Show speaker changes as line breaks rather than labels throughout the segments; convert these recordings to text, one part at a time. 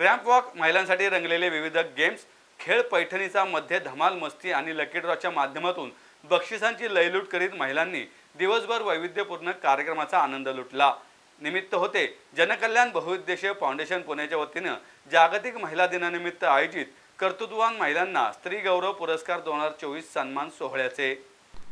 Ramp walk महिलांसाठी रंगलेले विविध games खेळ पैठणीचा मध्ये धमाल मस्ती आणि लकी ड्रॉच्या माध्यमातून बक्षिसांची लयलूट करीत महिलांनी दिवसभर वैविध्यपूर्ण कार्यक्रमाचा आनंद लुटला. निमित्त होते जनकल्याण बहुउद्देशीय फाउंडेशन पुण्याच्या वतीनं जागतिक महिला दिनानिमित्त आयोजित कर्तृत्ववान महिलांना स्त्री गौरव पुरस्कार दोन हजार चोवीस सन्मान सोहळ्याचे.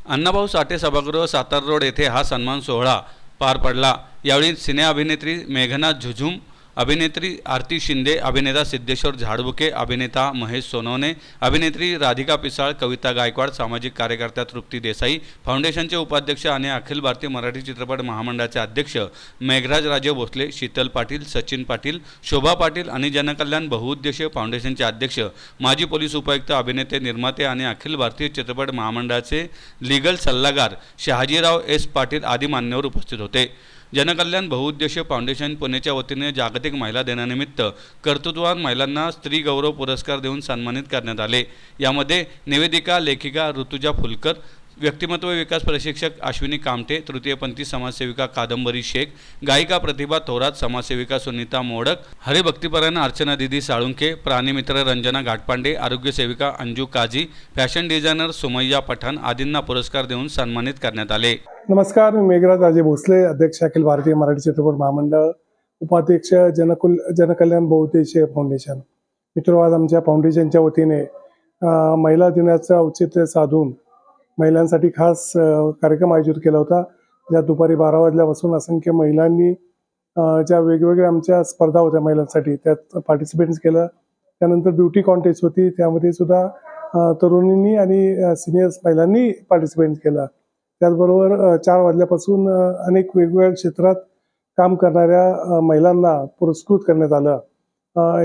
अण्णाभाऊ साठे सभागृह सातारा रोड येथे हा सन्मान सोहळा पार पडला. यावेळी सिने अभिनेत्री मेघना झुझुम अभिनेत्री आरती शिंदे अभिनेता सिद्धेश्वर झाडबुके अभिनेता महेश सोनवणे अभिनेत्री राधिका पिसाळ कविता गायकवाड सामाजिक कार्यकर्त्या तृप्ती देसाई फाउंडेशनचे उपाध्यक्ष आणि अखिल भारतीय मराठी चित्रपट महामंडळाचे अध्यक्ष मेघराज राजे भोसले शीतल पाटील सचिन पाटील शोभा पाटील आणि जनकल्याण बहुउद्देशीय फाउंडेशनचे अध्यक्ष माजी पोलीस उपायुक्त अभिनेते निर्माते आणि अखिल भारतीय चित्रपट महामंडळाचे लीगल सल्लागार शहाजीराव एस पाटील आदी मान्यवर उपस्थित होते. जनकल्याण बहुउद्देशीय फाउंडेशन पुणेच्या वतीने जागतिक महिला दिनानिमित्त कर्तृत्ववान महिलांना स्त्री गौरव पुरस्कार देऊन सन्मानित करण्यात आले. यामध्ये निवेदिका लेखिका ऋतुजा फुलकर व्यक्तिमत्व विकास प्रशिक्षक अश्विनी कामटे तृतीयपंथी समाजसेविका कादंबरी शेख गायिका प्रतिभा थोरात समाजसेविका सुनीता मोडक हरिभक्तीपरायण अर्चना दिदी साळुंके प्राणीमित्र रंजना घाटपांडे आरोग्यसेविका अंजू काजी फॅशन डिझायनर सुमय्या पठाण आदींना पुरस्कार देऊन सन्मानित करण्यात आले.
नमस्कार मी मेघराज राजे भोसले अध्यक्ष अखिल भारतीय मराठी चित्रपट महामंडळ उपाध्यक्ष जनकुल जनकल्याण बहुउद्देशीय फाउंडेशन मित्र आज आमच्या फाउंडेशनच्या वतीने महिला दिनाचं औचित्य साधून महिलांसाठी खास कार्यक्रम आयोजित केला होता. ज्यात दुपारी बारा वाजल्यापासून असंख्य महिलांनी ज्या वेगवेगळ्या आमच्या स्पर्धा होत्या महिलांसाठी त्यात पार्टिसिपेट केलं. त्यानंतर ब्युटी कॉन्टेस्ट होती. त्यामध्ये सुद्धा तरुणींनी आणि सिनियर्स महिलांनी पार्टिसिपेट केलं. त्याचबरोबर चार वाजल्यापासून अनेक वेगवेगळ्या क्षेत्रात काम करणाऱ्या महिलांना पुरस्कृत करण्यात आलं.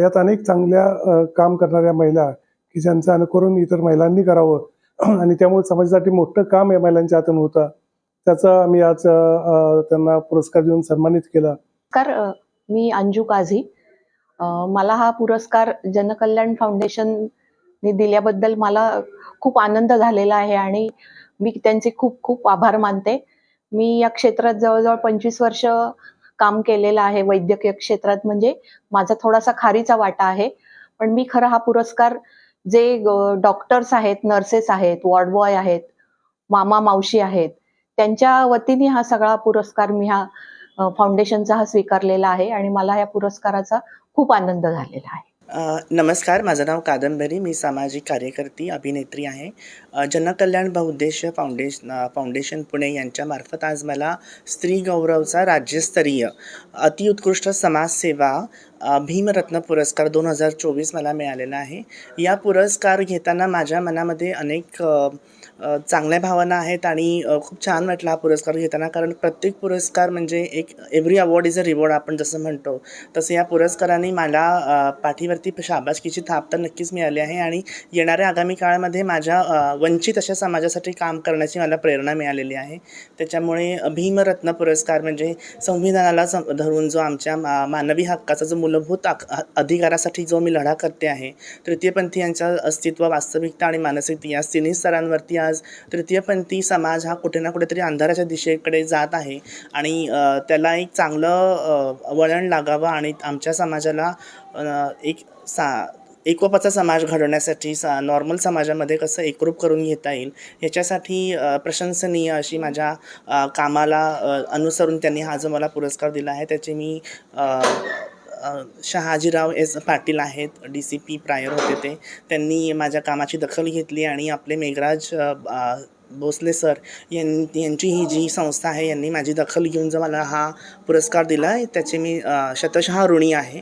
यात अनेक चांगल्या काम करणाऱ्या महिला की ज्यांचं अनुकरण इतर महिलांनी करावं आणि त्यामुळे समाजासाठी मोठं काम या महिलांच्या हातून होतं. त्याचा आम्ही आज त्यांना पुरस्कार देऊन सन्मानित केला.
नमस्कार मी अंजू काझी. मला हा पुरस्कार जनकल्याण फाउंडेशनने दिल्याबद्दल मला खूप आनंद झालेला आहे आणि मी त्यांचे खूप खूप आभार मानते. मी या क्षेत्रात जवळजवळ पंचवीस वर्ष काम केलेलं आहे वैद्यकीय क्षेत्रात. म्हणजे माझा थोडासा खारीचा वाटा आहे. पण मी खरं हा पुरस्कार जे डॉक्टर्स आहेत नर्सेस आहेत वॉर्ड बॉय आहेत मामा मावशी आहेत त्यांच्या वतीने हा सगळा पुरस्कार मी हा फाउंडेशनचा हा स्वीकारलेला आहे आणि मला या पुरस्काराचा खूप आनंद झालेला आहे.
नमस्कार. माझं नाव कादंबरी. मी सामाजिक कार्यकर्ती अभिनेत्री आहे. जनकल्याण बहुउद्देशीय फाउंडेशन फाउंडेशन पुणे यांच्यामार्फत आज मला स्त्री गौरवचा राज्यस्तरीय अतिउत्कृष्ट समाजसेवा भीमरत्न पुरस्कार दोन हजार चोवीस मला मिळालेला आहे. या पुरस्कार घेताना माझ्या मनामध्ये अनेक चांगल्या भावना आहेत आणि खूप छान वाटला हा पुरस्कार घेताना. कारण प्रत्येक पुरस्कार म्हणजे एक every award is a reward आपण जसं म्हणतो तसं या पुरस्काराने मला पाठीवरती शाबासकीची थाप तर नक्कीच मिळाली आहे आणि येणाऱ्या आगामी काळामध्ये माझ्या वंचित अशा समाजासाठी काम करण्याची मला प्रेरणा मिळालेली आहे. त्याच्यामुळे भीमरत्न पुरस्कार म्हणजे संविधानाला धरून जो आमच्या मा मानवी हक्काचा जो मूलभूत अक- अधिकारासाठी जो मी लढा करते आहे तृतीयपंथीयांच्या अस्तित्व वास्तविकता आणि मानसिकता या तिन्ही स्तरांवरती आज तृतीयपंथी समाज हा कुठे ना कुठेतरी अंधाराच्या दिशेकडे जात आहे आणि त्याला एक चांगलं वळण लागावं आणि आमच्या समाजाला एक सा एकोपाचा समाज घडवण्यासाठी सा नॉर्मल समाजामध्ये कसं एकरूप करून घेता येईल ह्याच्यासाठी प्रशंसनीय अशी माझ्या कामाला अनुसरून त्यांनी हा जो मला पुरस्कार दिला आहे त्याची मी शहाजीराव एस पाटील आहेत डी सी पी प्रायर होते ते. त्यांनी माझ्या कामाची दखल घेतली आणि आपले मेघराज भोसले सर यां यांची ही जी संस्था आहे यांनी माझी दखल घेऊन जो मला हा पुरस्कार दिला आहे त्याचे मी शतशः ऋणी आहे.